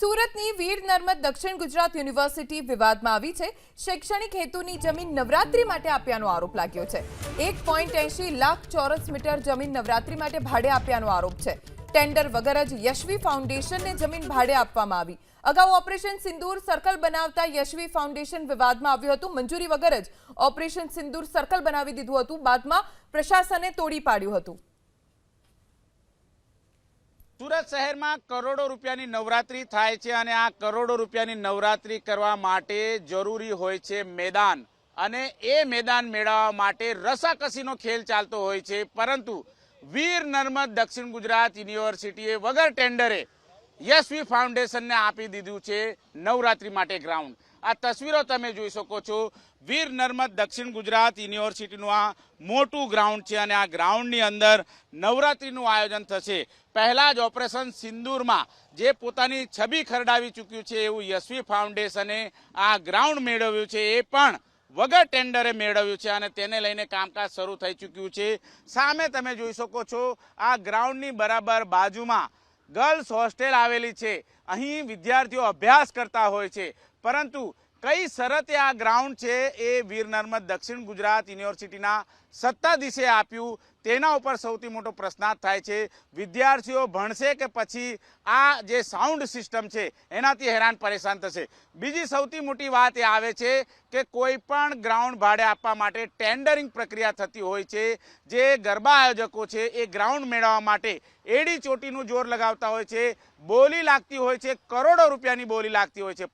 સુરતની વીર નર્મદ દક્ષિણ ગુજરાત યુનિવર્સિટી વિવાદમાં આવી છે. શૈક્ષણિક હેતુની જમીન નવરાત્રી માટે આપ્યાનો આરોપ લાગ્યો છે. એક પોઈન્ટ એંશી લાખ ચોરસ મીટર જમીન નવરાત્રી માટે ભાડે આપ્યાનો આરોપ છે. ટેન્ડર વગર જ યશવી ફાઉન્ડેશનને જમીન ભાડે આપવામાં આવી. અગાઉ ઓપરેશન સિંદૂર સર્કલ બનાવતા યશવી ફાઉન્ડેશન વિવાદમાં આવ્યું હતું. મંજૂરી વગર જ ઓપરેશન સિંદૂર સર્કલ બનાવી દીધું હતું. બાદમાં પ્રશાસને તોડી પાડ્યું હતું. સુરત શહેરમાં કરોડો રૂપિયાની નવરાત્રી થાય છે અને આ કરોડો રૂપિયાની નવરાત્રી કરવા માટે જરૂરી હોય છે મેદાન. અને એ મેદાન મેળવવા માટે રસાકસીનો ખેલ ચાલતો હોય છે. પરંતુ વીર નર્મદ દક્ષિણ ગુજરાત યુનિવર્સિટીએ વગર ટેન્ડરે યશવી ફાઉન્ડેશનને આપી દીધું છે નવરાત્રી માટે ગ્રાઉન્ડ. આ તસવીરો તમે જોઈ શકો છો. વીર નર્મદ દક્ષિણ ગુજરાત યુનિવર્સિટીનું આ મોટું ગ્રાઉન્ડ છે અને આ ગ્રાઉન્ડની અંદર નવરાત્રિનું આયોજન થશે. પહેલાં જ ઓપરેશન સિંદૂરમાં જે પોતાની છબી ખરડાવી ચૂક્યું છે એવું યશવી ફાઉન્ડેશને આ ગ્રાઉન્ડ મેળવ્યું છે એ પણ વગર ટેન્ડરે મેળવ્યું છે અને તેને લઈને કામકાજ શરૂ થઈ ચૂક્યું છે. સામે તમે જોઈ શકો છો આ ગ્રાઉન્ડની બરાબર બાજુમાં ગર્લ્સ હોસ્ટેલ આવેલી છે. અહીં વિદ્યાર્થીઓ અભ્યાસ કરતા હોય છે. પરંતુ કઈ શરતે આ ગ્રાઉન્ડ છે એ વીર નર્મદ દક્ષિણ ગુજરાત યુનિવર્સિટીના સત્તાધીશે આપ્યું? તેના ઉપર સૌથી મોટો પ્રશ્નાર્થ થાય છે, વિદ્યાર્થીઓ ભણશે કે પછી આ જે સાઉન્ડ સિસ્ટમ છે, એનાથી હેરાન પરેશાન થશે? બીજી સૌથી મોટી વાત એ આવે છે કે કોઈ પણ ગ્રાઉન્ડ ભાડે આપવા માટે ટેન્ડરિંગ પ્રક્રિયા થતી હોય છે, જે ગરબા આયોજકો છે, એ ગ્રાઉન્ડ મેળવવા માટે એડી ચોટીનું જોર લગાવતા હોય છે, બોલી લાગતી હોય છે, કરોડો રૂપિયાની બોલી લાગતી હોય છે.